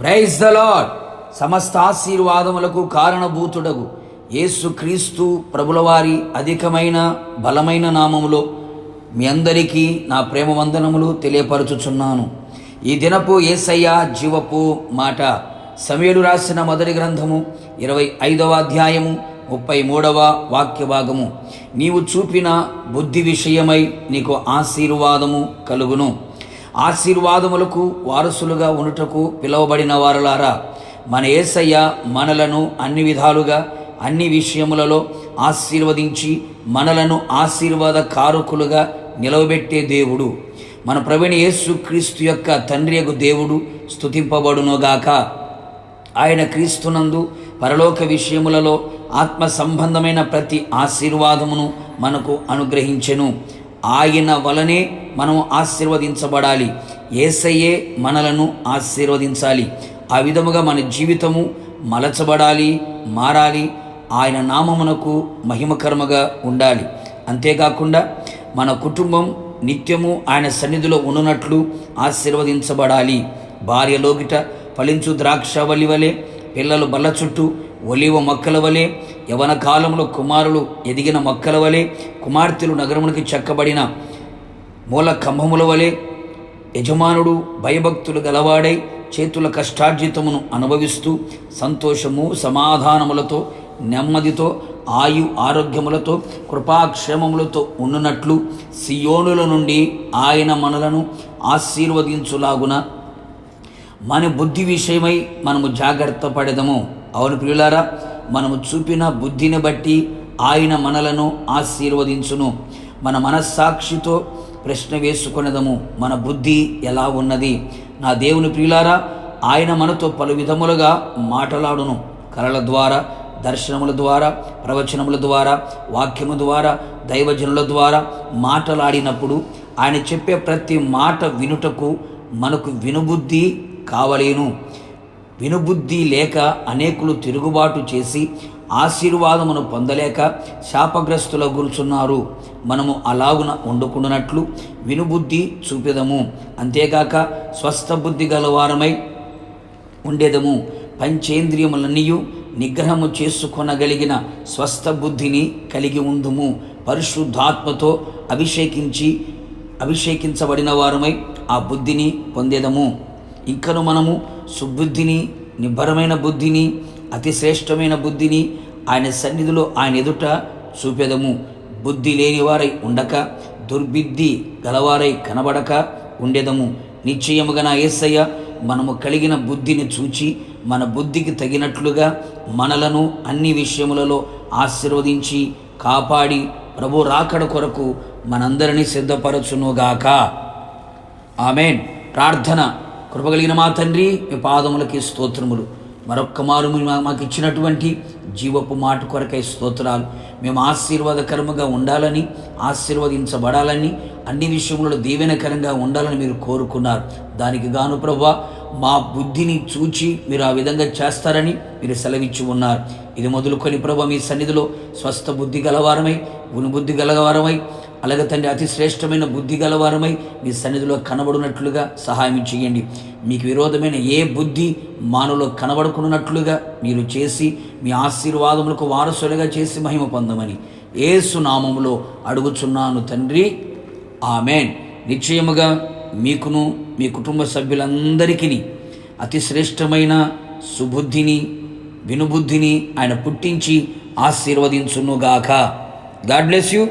Praise the lord సమస్త ఆశీర్వాదములకు కారణభూతుడగు యేసు క్రీస్తు ప్రభులవారి అధికమైన బలమైన నామములో మీ అందరికీ నా ప్రేమ వందనములు తెలియపరచుచున్నాను. ఈ దినపు ఏసయ్య జీవపు మాట సమయలు రాసిన మొదటి గ్రంథము ఇరవై ఐదవ అధ్యాయము ముప్పై మూడవ వాక్య భాగము. నీవు చూపిన బుద్ధి విషయమై నీకు ఆశీర్వాదము కలుగును. ఆశీర్వాదములకు వారసులుగా ఉనుటకు పిలువబడిన వారులారా మన ఏసయ్య మనలను అన్ని విధాలుగా అన్ని విషయములలో ఆశీర్వదించి మనలను ఆశీర్వాద కారకులుగా నిలవబెట్టే దేవుడు. మన ప్రవీణ యేసు క్రీస్తు యొక్క తండ్రి యొక్క దేవుడు స్థుతింపబడునుగాక ఆయన క్రీస్తునందు పరలోక విషయములలో ఆత్మ సంబంధమైన ప్రతి ఆశీర్వాదమును మనకు అనుగ్రహించెను. ఆయన వలనే మనం ఆశీర్వదించబడాలి. ఏసయ్యే మనలను ఆశీర్వదించాలి. ఆ విధముగా మన జీవితము మలచబడాలి మారాలి. ఆయన నామమునకు మహిమకర్మగా ఉండాలి. అంతేకాకుండా మన కుటుంబం నిత్యము ఆయన సన్నిధిలో ఉన్నట్లు ఆశీర్వదించబడాలి. భార్య లోగిట ఫలించు ద్రాక్ష వలి వలె పిల్లలు బల్ల చుట్టూ ఒలివ మొక్కల వలె యవన కాలంలో కుమారులు ఎదిగిన మొక్కల వలె కుమార్తెలు నగరమునికి చెక్కబడిన మూల కంభముల వలె యజమానుడు భయభక్తులు గలవాడై చేతుల కష్టార్జితమును అనుభవిస్తూ సంతోషము సమాధానములతో నెమ్మదితో ఆయు ఆరోగ్యములతో కృపాక్షేమములతో ఉన్నట్లు సియోనుల నుండి ఆయన మనలను ఆశీర్వదించులాగున. మన బుద్ధి విషయమై మనము జాగ్రత్త పడదము. అవును ప్రియులారా మనము చూపిన బుద్ధిని బట్టి ఆయన మనలను ఆశీర్వదించును. మన మనస్సాక్షితో ప్రశ్న వేసుకునేదము మన బుద్ధి ఎలా ఉన్నది? నా దేవుని ప్రియులారా ఆయన మనతో పలు విధములుగా మాటలాడును. కళల ద్వారా దర్శనముల ద్వారా ప్రవచనముల ద్వారా వాక్యము ద్వారా దైవజనుల ద్వారా మాటలాడినప్పుడు ఆయన చెప్పే ప్రతి మాట వినుటకు మనకు వినుబుద్ధి కావలేను. వినుబుద్ధి లేక అనేకులు తిరుగుబాటు చేసి ఆశీర్వాదమును పొందలేక శాపగ్రస్తుల గురుచున్నారు. మనము అలాగున వండుకున్నట్లు వినుబుద్ధి చూపెదము. అంతేగాక స్వస్థ బుద్ధి గలవారమై ఉండేదము. పంచేంద్రియములన్నీయు నిగ్రహము చేసుకొనగలిగిన స్వస్థ బుద్ధిని కలిగి ఉందుము. పరిశుద్ధాత్మతో అభిషేకించి అభిషేకించబడిన వారమై ఆ బుద్ధిని పొందేదము. ఇంకను మనము సుబుద్ధిని నిబ్బరమైన బుద్ధిని అతి శ్రేష్టమైన బుద్ధిని ఆయన సన్నిధిలో ఆయన ఎదుట చూపెదము. బుద్ధి లేనివారై ఉండక దుర్బుద్ధి గలవారై కనబడక ఉండేదము. నిశ్చయముగా నా ఏసయ్య మనము కలిగిన బుద్ధిని చూచి మన బుద్ధికి తగినట్లుగా మనలను అన్ని విషయములలో ఆశీర్వదించి కాపాడి ప్రభు రాకడ కొరకు మనందరినీ సిద్ధపరచునుగాక. ఆమెన్. ప్రార్థన. కృపగలిగిన మా తండ్రి మీ పాదములకి స్తోత్రములు. మరొక్క మారు మా- మాకు ఇచ్చినటువంటి జీవపు మాట కొరకై స్తోత్రాలు. మేము ఆశీర్వాదకరముగా ఉండాలని ఆశీర్వదించబడాలని అన్ని విషయములలో దీవెనకరంగా ఉండాలని మీరు కోరుకున్నారు. దానికి గాను ప్రభా మా బుద్ధిని చూచి మీరు ఆ విధంగా చేస్తారని మీరు సెలవిచ్చి ఉన్నారు. ఇది మొదలుకొని ప్రభా మీ సన్నిధిలో స్వస్థ బుద్ధి గలవారమై గుణబుద్ధి గలవారమై అలాగే తండ్రి అతి శ్రేష్టమైన బుద్ధి గలవారమై మీ సన్నిధిలో కనబడినట్లుగా సహాయం చేయండి. మీకు విరోధమైన ఏ బుద్ధి మానవులో కనబడుకున్నట్లుగా మీరు చేసి మీ ఆశీర్వాదములకు వారసులుగా చేసి మహిమ పొందమని ఏసునామములో అడుగుచున్నాను తండ్రి. ఆమెన్. నిశ్చయముగా మీకును మీ కుటుంబ సభ్యులందరికీ అతి శ్రేష్టమైన సుబుద్ధిని వినుబుద్ధిని ఆయన పుట్టించి ఆశీర్వదించునుగాక. God bless you.